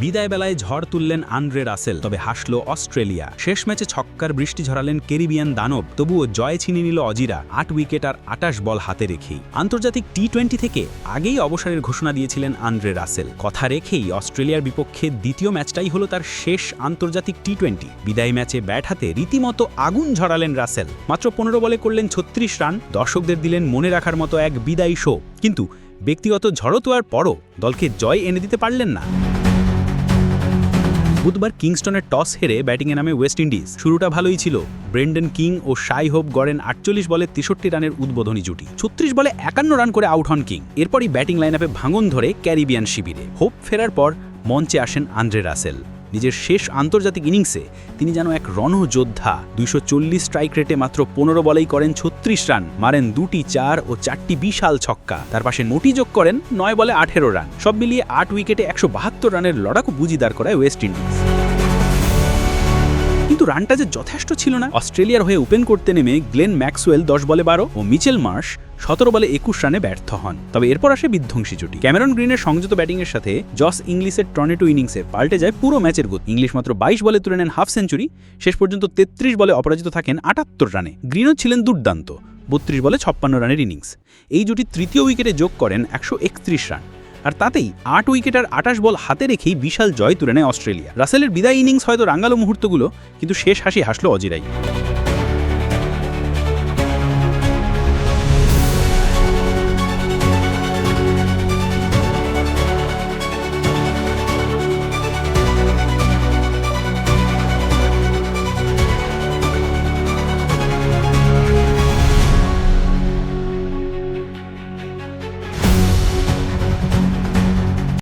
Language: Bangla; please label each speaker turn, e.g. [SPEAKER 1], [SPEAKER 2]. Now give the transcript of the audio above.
[SPEAKER 1] বিদায় বেলায় ঝড় তুললেন আন্দ্রে রাসেল, তবে হাসল অস্ট্রেলিয়া। শেষ ম্যাচে ছক্কার বৃষ্টি ঝরালেন ক্যারিবিয়ান দানব, তবুও জয় ছিনিয়ে নিল অজিরা, আট উইকেট আর আটাশ বল হাতে রেখেই। আন্তর্জাতিক টি টোয়েন্টি থেকে আগেই অবসরের ঘোষণা দিয়েছিলেন আন্দ্রে রাসেল। কথা রেখেই অস্ট্রেলিয়ার বিপক্ষে দ্বিতীয় ম্যাচটাই হলো তার শেষ আন্তর্জাতিক টি টোয়েন্টি বিদায় ম্যাচে ব্যাট হাতে রীতিমতো আগুন ঝরালেন রাসেল। মাত্র পনেরো বলে করলেন ছত্রিশ রান, দর্শকদের দিলেন মনে রাখার মতো এক বিদায়ী শো। কিন্তু ব্যক্তিগত ঝড়ো ঝড়তোয়ার পরও, দলকে জয় এনে দিতে পারলেন না। বুধবার কিংস্টনের টস হেরে ব্যাটিংয়ে নামে ওয়েস্ট ইন্ডিজ। শুরুটা ভালোই ছিল। ব্রেন্ডন কিং ও শাই হোপ গড়েন আটচল্লিশ বলে তেষট্টি রানের উদ্বোধনী জুটি। ছত্রিশ বলে একান্ন রান করে আউট হন কিং। এরপরই ব্যাটিং লাইন আপে ভাঙন ধরে ক্যারিবিয়ান শিবিরে। হোপ ফেরার পর মঞ্চে আসেন আন্দ্রে রাসেল। নিজের শেষ আন্তর্জাতিক ইনিংসে তিনি যেন এক রণযোদ্ধা দুইশো চল্লিশ স্ট্রাইক রেটে মাত্র পনেরো বলেই করেন ছত্রিশ রান, মারেন দুটি চার ও চারটি বিশাল ছক্কা। তার পাশে নটি যোগ করেন নয় বলে আঠেরো রান। সব মিলিয়ে আট উইকেটে একশো বাহাত্তর রানের লড়াকু বুঝিদার করায় ওয়েস্ট ইন্ডিজ। কিন্তু রানটা যে যথেষ্ট ছিল না। অস্ট্রেলিয়ার হয়ে ওপেন করতে নেমে গ্লেন ম্যাক্সওয়েল দশ বলে বারো ও মিচেল মার্শ সতেরো বলে একুশ রানে ব্যর্থ হন। তবে এরপর আসে বিধ্বংসী জুটি। ক্যামেরন গ্রিনের সংযত ব্যাটিংয়ের সাথে জস ইংলিশের টর্নেটো ইনিংসে পাল্টে যায় পুরো ম্যাচের গতি। ইংলিশ মাত্র বাইশ বলে তুলে নেন হাফ সেঞ্চুরি, শেষ পর্যন্ত তেত্রিশ বলে অপরাজিত থাকেন আটাত্তর রানে। গ্রিনও ছিলেন দুর্দান্ত, বত্রিশ বলে ছাপ্পান্ন রানের ইনিংস। এই জুটি তৃতীয় উইকেটে যোগ করেন একশো একত্রিশ রান। আর তাতেই আট উইকেট আর আটাশ বল হাতে রেখেই বিশাল জয় তুলে নেয় অস্ট্রেলিয়া। রাসেলের বিদায় ইনিংস হয়তো রাঙ্গালো মুহূর্তগুলো, কিন্তু শেষ হাসি হাসলো অজিরাই।